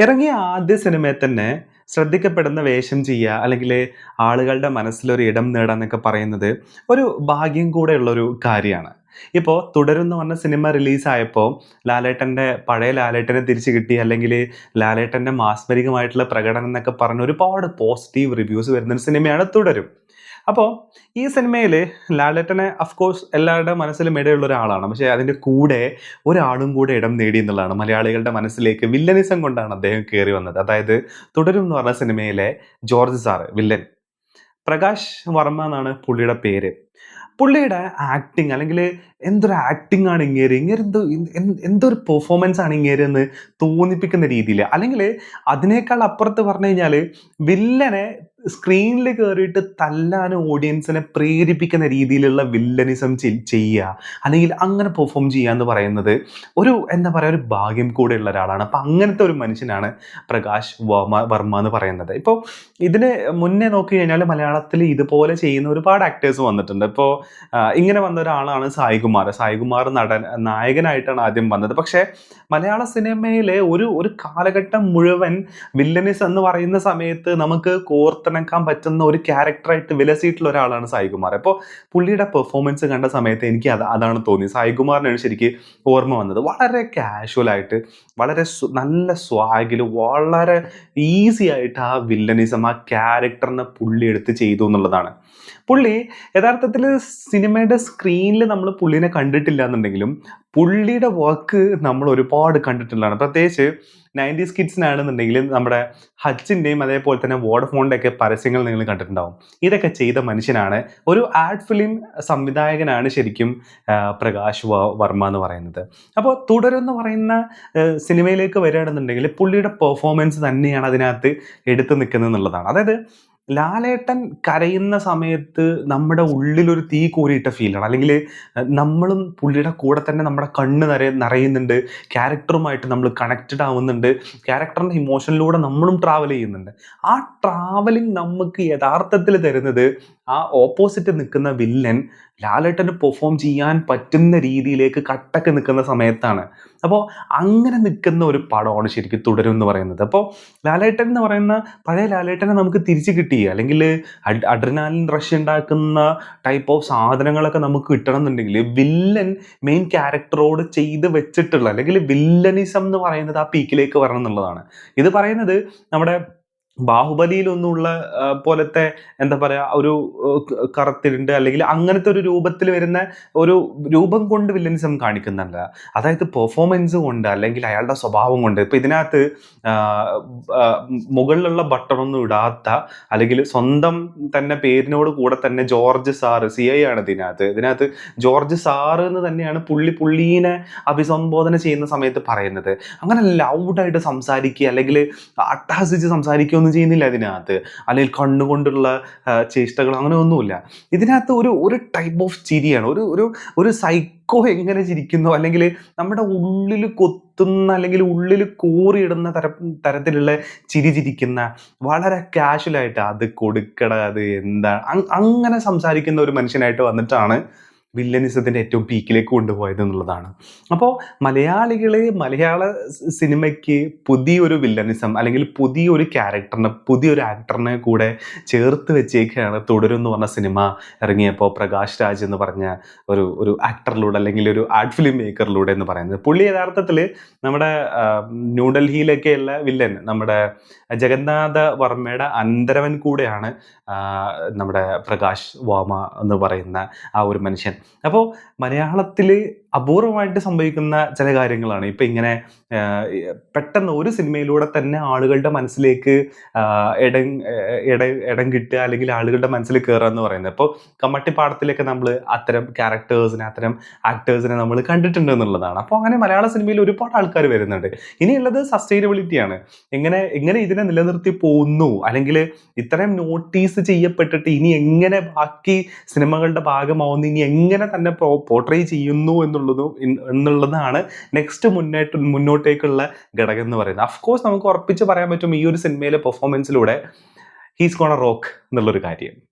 ഇറങ്ങിയ ആദ്യ സിനിമയെ തന്നെ ശ്രദ്ധിക്കപ്പെടുന്ന വേഷം ചെയ്യുക അല്ലെങ്കിൽ ആളുകളുടെ മനസ്സിലൊരു ഇടം നേടുക എന്നൊക്കെ പറയുന്നത് ഒരു ഭാഗ്യം കൂടെയുള്ളൊരു കാര്യമാണ്. ഇപ്പോൾ തുടരുന്നു പറഞ്ഞ സിനിമ റിലീസായപ്പോൾ ലാലേട്ടന്റെ പഴയ ലാലേട്ടനെ തിരിച്ചു കിട്ടി അല്ലെങ്കിൽ ലാലേട്ടന്റെ മാസ്മരികമായിട്ടുള്ള പ്രകടനം എന്നൊക്കെ പറഞ്ഞ് ഒരുപാട് പോസിറ്റീവ് റിവ്യൂസ് വരുന്ന സിനിമയാണ് തുടരും. അപ്പോൾ ഈ സിനിമയിൽ ലാലേട്ടനെ അഫ്കോഴ്സ് എല്ലാവരുടെ മനസ്സിലും ഇടയുള്ള ഒരാളാണ്. പക്ഷേ അതിന്റെ കൂടെ ഒരാളും കൂടെ ഇടം നേടി എന്നുള്ളതാണ് മലയാളികളുടെ മനസ്സിലേക്ക് വില്ലനിസം കൊണ്ടാണ് അദ്ദേഹം കയറി വന്നത്. അതായത് തുടരും എന്ന് പറഞ്ഞ സിനിമയിലെ George sir villain. Prakash Varma എന്നാണ് പുള്ളിയുടെ പേര്. പുള്ളിയുടെ ആക്ടിങ് അല്ലെങ്കിൽ എന്തൊരു ആക്ടിങ് ആണ് ഇങ്ങേര്? ഇങ്ങേര് എന്തോ എന്ത് എന്തൊരു പെർഫോമൻസ് ആണ് ഇങ്ങേര് എന്ന് തോന്നിപ്പിക്കുന്ന രീതിയിൽ. അല്ലെങ്കിൽ അതിനേക്കാൾ അപ്പുറത്ത് പറഞ്ഞു കഴിഞ്ഞാൽ വില്ലനെ സ്ക്രീനിൽ കയറിയിട്ട് തല്ലാൻ ഓഡിയൻസിനെ പ്രേരിപ്പിക്കുന്ന രീതിയിലുള്ള വില്ലനിസം ചെയ്യുക അല്ലെങ്കിൽ അങ്ങനെ പെർഫോം ചെയ്യുക എന്ന് പറയുന്നത് ഒരു എന്താ പറയുക ഒരു ഭാഗ്യം കൂടെ ഉള്ള ഒരാളാണ്. അപ്പം അങ്ങനത്തെ ഒരു മനുഷ്യനാണ് പ്രകാശ് വർമ്മ വർമ്മ എന്ന് പറയുന്നത്. ഇപ്പോൾ ഇതിന് മുന്നേ നോക്കി കഴിഞ്ഞാൽ മലയാളത്തിൽ ഇതുപോലെ ചെയ്യുന്ന ഒരുപാട് ആക്ടേഴ്സ് വന്നിട്ടുണ്ട്. ഇപ്പോൾ ഇങ്ങനെ വന്ന ഒരാളാണ് സായികുമാർ. സായികുമാർ നടൻ നായകനായിട്ടാണ് ആദ്യം വന്നത്. പക്ഷേ മലയാള സിനിമയിലെ ഒരു ഒരു കാലഘട്ടം മുഴുവൻ വില്ലനിസ് എന്ന് പറയുന്ന സമയത്ത് നമുക്ക് കോർത്തിണക്കാൻ പറ്റുന്ന ഒരു ക്യാരക്ടറായിട്ട് വിലസിയിട്ടുള്ള ഒരാളാണ് സായികുമാർ. അപ്പോൾ പുള്ളിയുടെ പെർഫോമൻസ് കണ്ട സമയത്ത് എനിക്ക് അത് അതാണ് തോന്നിയത് സായികുമാറിനാണ് ശരിക്ക് ഓർമ്മ വന്നത്. വളരെ കാഷ്വൽ ആയിട്ട് വളരെ നല്ല സ്വാഗിൽ വളരെ ഈസി ആയിട്ട് ആ വില്ലനിസം ആ ക്യാരക്ടറിനെ പുള്ളി എടുത്ത് ചെയ്തു എന്നുള്ളതാണ്. പുള്ളി യഥാർത്ഥത്തിൽ സിനിമയുടെ സ്ക്രീനിൽ നമ്മൾ പുള്ളിനെ കണ്ടിട്ടില്ല എന്നുണ്ടെങ്കിലും പുള്ളിയുടെ വർക്ക് നമ്മൾ ഒരുപാട് കണ്ടിട്ടുള്ളതാണ്. പ്രത്യേകിച്ച് നയന്റീസ് കിഡ്സിനാണെന്നുണ്ടെങ്കിൽ നമ്മുടെ ഹച്ചിന്റെയും അതേപോലെ തന്നെ വോഡഫോണിന്റെ ഒക്കെ പരസ്യങ്ങൾ നിങ്ങൾ കണ്ടിട്ടുണ്ടാവും. ഇതൊക്കെ ചെയ്ത മനുഷ്യനാണ്. ഒരു ആഡ് ഫിലിം സംവിധായകനാണ് ശരിക്കും പ്രകാശ് വർമ്മ എന്ന് പറയുന്നത്. അപ്പോൾ തുടരെന്ന് പറയുന്ന സിനിമയിലേക്ക് വരികയാണെന്നുണ്ടെങ്കിൽ പുള്ളിയുടെ പെർഫോമൻസ് തന്നെയാണ് അതിനകത്ത് എടുത്തു നിൽക്കുന്നത് എന്നുള്ളതാണ്. അതായത് ലാലേട്ടൻ കരയുന്ന സമയത്ത് നമ്മുടെ ഉള്ളിലൊരു തീ കോരിയിട്ട ഫീലാണ് അല്ലെങ്കിൽ നമ്മളും പുള്ളിയുടെ കൂടെ തന്നെ നമ്മുടെ കണ്ണ് നിറ നിറയുന്നുണ്ട് ക്യാരക്ടറുമായിട്ട് നമ്മൾ കണക്റ്റഡ് ആവുന്നുണ്ട്. ക്യാരക്ടറിന്റെ ഇമോഷനിലൂടെ നമ്മളും ട്രാവൽ ചെയ്യുന്നുണ്ട്. ആ ട്രാവലിംഗ് നമുക്ക് യഥാർത്ഥത്തിൽ തരുന്നത് ആ ഓപ്പോസിറ്റ് നിൽക്കുന്ന വില്ലൻ ലാലേട്ടന് പെർഫോം ചെയ്യാൻ പറ്റുന്ന രീതിയിലേക്ക് കട്ടക്ക് നിൽക്കുന്ന സമയത്താണ്. അപ്പോൾ അങ്ങനെ നിൽക്കുന്ന ഒരു പടമാണ് ശരിക്കും തുടരും എന്ന് പറയുന്നത്. അപ്പോൾ ലാലേട്ടൻ എന്ന് പറയുന്ന പഴയ ലാലേട്ടനെ നമുക്ക് തിരിച്ചു കിട്ടി അല്ലെങ്കിൽ അഡ്രിനാലിൻ റഷ് ഉണ്ടാക്കുന്ന ടൈപ്പ് ഓഫ് സാധനങ്ങളൊക്കെ നമുക്ക് കിട്ടണം എന്നുണ്ടെങ്കിൽ വില്ലൻ മെയിൻ ക്യാരക്ടറോട് ചെയ്ത് വെച്ചിട്ടുള്ള അല്ലെങ്കിൽ വില്ലനിസം എന്ന് പറയുന്നത് ആ പീക്കിലേക്ക് വരണം എന്നുള്ളതാണ്. ഇത് പറയുന്നത് നമ്മുടെ ബാഹുബലിയിലൊന്നുള്ള പോലത്തെ എന്താ പറയാ ഒരു കറുത്തിരുണ്ട് അല്ലെങ്കിൽ അങ്ങനത്തെ ഒരു രൂപത്തിൽ വരുന്ന ഒരു രൂപം കൊണ്ട് വില്ലനിസം കാണിക്കുന്നുണ്ട്. അതായത് പെർഫോമൻസ് കൊണ്ട് അല്ലെങ്കിൽ അയാളുടെ സ്വഭാവം കൊണ്ട്. ഇപ്പൊ ഇതിനകത്ത് മുകളിലുള്ള ബട്ടണൊന്നും ഇടാത്ത അല്ലെങ്കിൽ സ്വന്തം തന്നെ പേരിനോട് കൂടെ തന്നെ ജോർജ് സാറ് സി ഐ ആണ് ഇതിനകത്ത്. ഇതിനകത്ത് ജോർജ് സാറ് എന്ന് തന്നെയാണ് പുള്ളി പുള്ളീനെ അഭിസംബോധന ചെയ്യുന്ന സമയത്ത് പറയുന്നത്. അങ്ങനെ ലൗഡായിട്ട് സംസാരിക്കുക അല്ലെങ്കിൽ അട്ടഹസിച്ച് സംസാരിക്കുക ഒന്നും ചെയ്യുന്നില്ല ഇതിനകത്ത്. അല്ലെങ്കിൽ കണ്ണുകൊണ്ടുള്ള ചേഷ്ടകൾ അങ്ങനെ ഒന്നുമില്ല. ഇതിനകത്ത് ഒരു ഒരു ടൈപ്പ് ഓഫ് ചിരിയാണ്. ഒരു ഒരു ഒരു സൈക്കോ എങ്ങനെ ചിരിക്കുന്നു അല്ലെങ്കിൽ നമ്മുടെ ഉള്ളിൽ കൊത്തുന്ന അല്ലെങ്കിൽ ഉള്ളിൽ കോറിയിടുന്ന തര തരത്തിലുള്ള ചിരി ചിരിക്കുന്ന വളരെ കാഷ്വലായിട്ട് അത് കൊടുക്കട അത് എന്താണ് അങ്ങനെ സംസാരിക്കുന്ന ഒരു മനുഷ്യനായിട്ട് വന്നിട്ടാണ് വില്ലനിസത്തിന്റെ ഏറ്റവും പീക്കിലേക്ക് കൊണ്ടുപോയത് എന്നുള്ളതാണ്. അപ്പോൾ മലയാളികളെ മലയാള സിനിമയ്ക്ക് പുതിയൊരു വില്ലനിസം അല്ലെങ്കിൽ പുതിയൊരു ക്യാരക്ടറിനെ പുതിയൊരു ആക്ടറിനെ കൂടെ ചേർത്ത് വെച്ചേക്കാണ് തുടരും എന്ന് പറഞ്ഞ സിനിമ ഇറങ്ങിയപ്പോൾ പ്രകാശ് രാജ് എന്ന് പറഞ്ഞ ഒരു ഒരു ആക്ടറിലൂടെ അല്ലെങ്കിൽ ഒരു ആർട്ട് ഫിലിം മേക്കറിലൂടെ എന്ന് പറയുന്നത്. പുള്ളി യഥാർത്ഥത്തിൽ നമ്മുടെ ന്യൂഡൽഹിയിലൊക്കെയുള്ള വില്ലൻ. നമ്മുടെ ജഗന്നാഥ വർമ്മയുടെ അന്തരവൻ കൂടെയാണ് നമ്മുടെ പ്രകാശ് വാമ എന്ന് പറയുന്ന ആ ഒരു മനുഷ്യൻ. അപ്പോൾ മലയാളത്തിൽ അപൂർവമായിട്ട് സംഭവിക്കുന്ന ചില കാര്യങ്ങളാണ്. ഇപ്പം ഇങ്ങനെ പെട്ടെന്ന് ഒരു സിനിമയിലൂടെ തന്നെ ആളുകളുടെ മനസ്സിലേക്ക് ഇടം ഇട ഇടം കിട്ടുക അല്ലെങ്കിൽ ആളുകളുടെ മനസ്സിൽ കയറുക എന്ന് പറയുന്നത്. അപ്പോൾ കമ്മട്ടി കമ്മട്ടിപ്പാടത്തിലൊക്കെ നമ്മൾ അത്തരം ക്യാരക്ടേഴ്സിനെ അത്തരം ആക്ടേഴ്സിനെ നമ്മൾ കണ്ടിട്ടുണ്ട് എന്നുള്ളതാണ്. അപ്പോൾ അങ്ങനെ മലയാള സിനിമയിൽ ഒരുപാട് ആൾക്കാർ വരുന്നുണ്ട്. ഇനിയുള്ളത് സസ്റ്റൈനബിലിറ്റിയാണ് എങ്ങനെ എങ്ങനെ ഇതിനെ നിലനിർത്തി പോകുന്നു അല്ലെങ്കിൽ ഇത്രയും നോട്ടീസ് ചെയ്യപ്പെട്ടിട്ട് ഇനി എങ്ങനെ ബാക്കി സിനിമകളുടെ ഭാഗമാവുന്നു ഇനി എങ്ങനെ തന്നെ പോർട്രേ ചെയ്യുന്നു എന്നുള്ളതും എന്നുള്ളതാണ് നെക്സ്റ്റ് മുന്നേറ്റ മുന്നോട്ടേക്കുള്ള ഘടകം എന്ന് പറയുന്നത്. അഫ്കോഴ്സ് നമുക്ക് ഉറപ്പിച്ച് പറയാൻ പറ്റും ഈ ഒരു സിനിമയിലെ പെർഫോമൻസിലൂടെ ഹീസ് കോണ റോക്ക് എന്നുള്ളൊരു കാര്യം.